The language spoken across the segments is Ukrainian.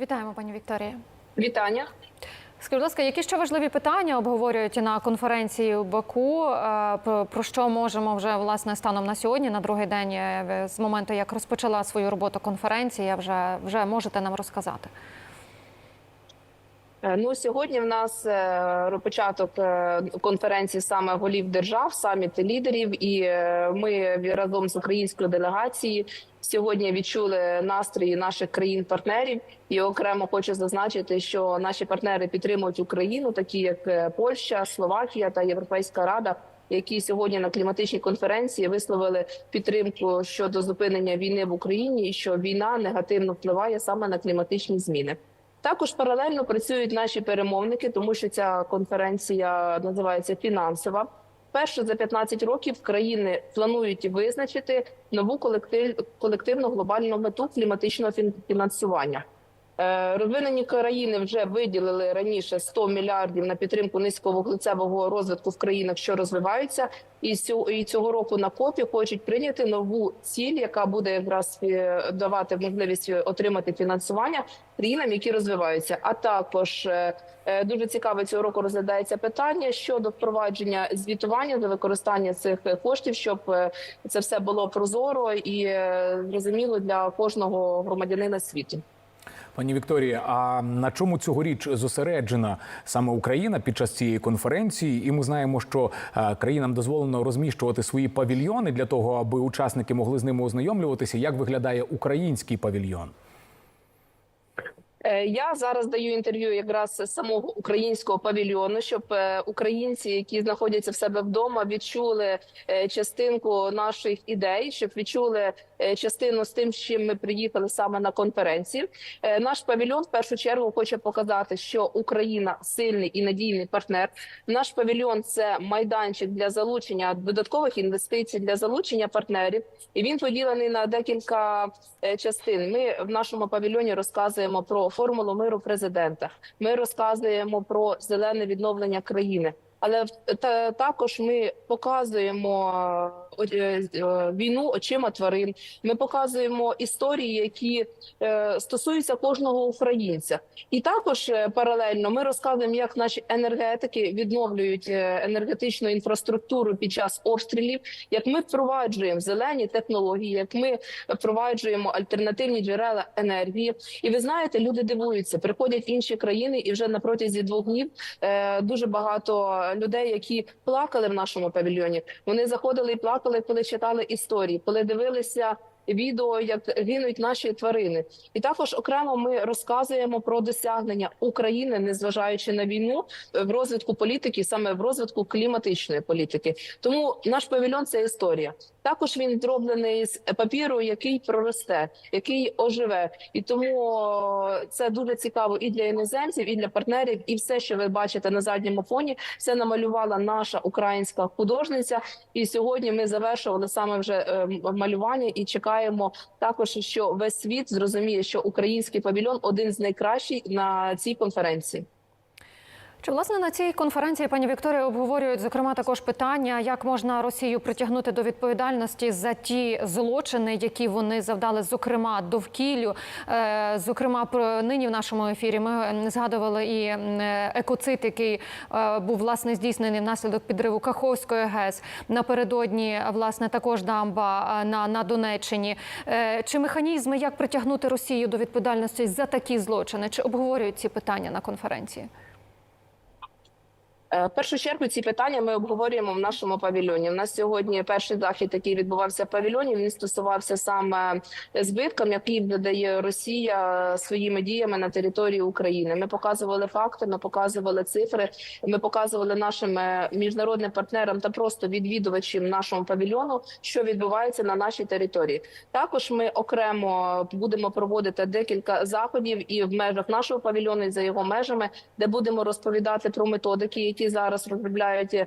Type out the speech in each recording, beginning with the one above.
Вітаємо, пані Вікторія. Вітання. Скажіть, будь ласка, які ще важливі питання обговорюють на конференції у Баку? Е, Про, що можемо вже власне станом на сьогодні, на другий день, е, з моменту, як розпочала свою роботу конференція, вже вже можете нам розказати? Е, Ну сьогодні в нас е, початок е, конференції саме голів держав, саміт лідерів, і ми разом з українською делегацією сьогодні відчули настрої наших країн-партнерів. І окремо хочу зазначити, що наші партнери підтримують Україну, такі як Польща, Словакія та Європейська Рада. Які сьогодні на кліматичній конференції висловили підтримку щодо зупинення війни в Україні, і що війна негативно впливає саме на кліматичні зміни. Також паралельно працюють наші перемовники, тому що ця конференція називається фінансова. Перше за 15 років країни планують визначити нову колектив, колективну глобальну мету кліматичного фін- фінансування. Е, Розвинені країни вже виділили раніше 100 мільярдів на підтримку низьковуглецевого розвитку в країнах, що розвиваються, і цього року на копі хочуть прийняти нову ціль, яка буде якраз е, давати можливість отримати фінансування країнам, які розвиваються. А також е, е, дуже цікаво цього року розглядається питання щодо впровадження звітування за використання цих коштів, щоб е, це все було прозоро і е, зрозуміло для кожного громадянина світу. Пані Вікторія, а на чому цьогоріч зосереджена саме Україна під час цієї конференції? І ми знаємо, що е, країнам дозволено розміщувати свої павільйони для того, аби учасники могли з ними ознайомлюватися. Як виглядає український павільйон? Е, Я зараз даю інтерв'ю якраз самого українського павільйону, щоб е, українці, які знаходяться в себе вдома, відчули частинку наших ідей, щоб відчули частину з тим, з чим ми приїхали саме на конференції. Е, Наш павільйон в першу чергу хоче показати, що Україна сильний і надійний партнер. Наш павільйон це майданчик для залучення додаткових інвестицій для залучення партнерів, і він поділений на декілька е, частин. Ми в нашому павільйоні розказуємо про формулу миру президента. Ми розказуємо про зелене відновлення країни. Але також ми показуємо е, е, е, війну очима тварин. Ми показуємо історії, які е, стосуються кожного українця. І також е, паралельно ми розказуємо, як наші енергетики відновлюють е, енергетичну інфраструктуру під час обстрілів, як ми впроваджуємо зелені технології, як ми впроваджуємо альтернативні джерела енергії. І ви знаєте, люди дивуються, приходять інші країни, і вже на протязі двох днів е, дуже багато людей, які плакали в нашому павільйоні. Вони заходили і плакали, коли читали історії, коли дивилися. Відео, як гинуть наші тварини, і також окремо ми розказуємо про досягнення України, незважаючи на війну, в розвитку політики, саме в розвитку кліматичної політики. Тому наш павільйон це історія. Також він зроблений з папіру, який проросте, який оживе, і тому це дуже цікаво і для іноземців, і для партнерів. І все, що ви бачите на задньому фоні, це намалювала наша українська художниця. І сьогодні ми завершували саме вже е, малювання і чекаємо також, що весь світ зрозуміє, що український павільйон один з найкращих на цій конференції. Чи власне на цій конференції пані Вікторія обговорюють зокрема також питання, як можна Росію притягнути до відповідальності за ті злочини, які вони завдали, зокрема довкіллю. Е, Зокрема, про нині в нашому ефірі ми згадували і м, екоцид, який е, був власне здійснений внаслідок підриву Каховської ГЕС. Напередодні власне також дамба е, на, на Донеччині. Чи механізми як притягнути Росію до відповідальності за такі злочини? Чи обговорюють ці питання на конференції? Е, В першу чергу ці питання ми обговорюємо в нашому павільйоні. У нас сьогодні перший захід, який відбувався в павільйоні, він стосувався саме збиткам, які додає Росія своїми діями на території України. Ми показували факти, ми показували цифри. Ми показували нашим е, міжнародним партнерам та просто відвідувачам нашому павільйону, що відбувається на нашій території. Також ми окремо будемо проводити декілька заходів і в межах нашого павільйону, і за його межами, де будемо розповідати про методики, які зараз розробляють. е,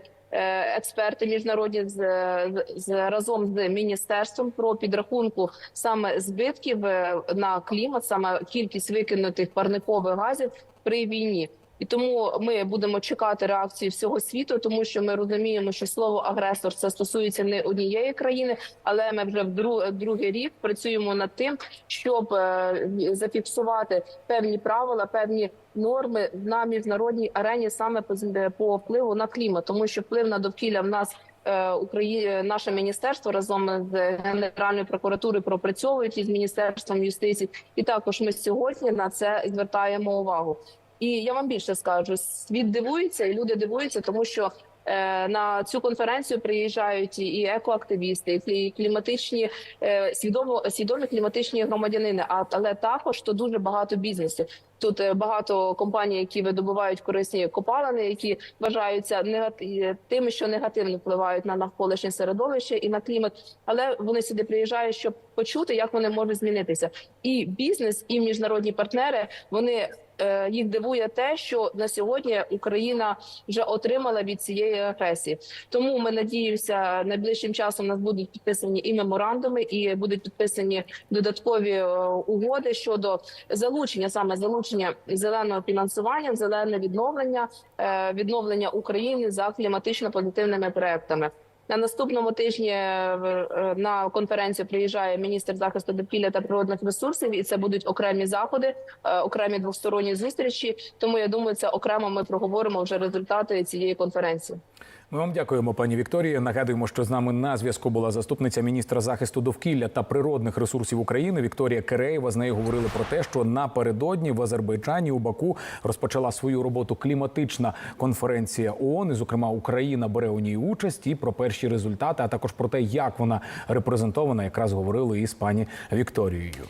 Експерти міжнародні з, з, з разом з міністерством про підрахунку саме збитків е, на клімат, саме кількість викинутих парникових газів при війні. І тому ми будемо чекати реакції всього світу, тому що ми розуміємо, що слово агресор це стосується не однієї країни, але ми вже в дру- другий рік працюємо над тим, щоб е, зафіксувати певні правила, певні норми на міжнародній арені саме по, з- по впливу на клімат, тому що вплив на довкілля в нас. е, Україна, наше міністерство разом з Генеральною прокуратурою пропрацьовують із міністерством юстиції, і також ми сьогодні на це звертаємо увагу. І я вам більше скажу: світ дивується, і люди дивуються, тому що е, на цю конференцію приїжджають і- екоактивісти, і кліматичні е, свідомо свідомі кліматичні громадянини. Але також то дуже багато бізнесу. Тут е, багато компаній, які видобувають корисні копалини, які вважаються негати... тими, що негативно впливають на навколишнє середовище і на клімат. Але вони сюди приїжджають, щоб почути, як вони можуть змінитися. І бізнес, і міжнародні партнери вони. Е, Їх дивує те, що на сьогодні Україна вже отримала від цієї агресії. Тому ми надіємося, найближчим часом у нас будуть підписані і меморандуми, і будуть підписані додаткові е, угоди щодо залучення саме залучення зеленого фінансування, зелене відновлення, е, відновлення України за кліматично позитивними проектами. На наступному тижні е, на конференцію приїжджає міністр захисту довкілля та природних ресурсів, і це будуть окремі заходи, е, окремі двосторонні зустрічі. Тому я думаю, це окремо ми проговоримо вже результати цієї конференції. Ми вам дякуємо, пані Вікторія. Нагадуємо, що з нами на зв'язку була заступниця міністра захисту довкілля та природних ресурсів України Вікторія Киреєва. З нею говорили про те, що напередодні в Азербайджані у Баку розпочала свою роботу кліматична конференція ООН. І, зокрема, Україна бере у ній участь і про перші результати, а також про те, як вона репрезентована, якраз говорили із пані Вікторією.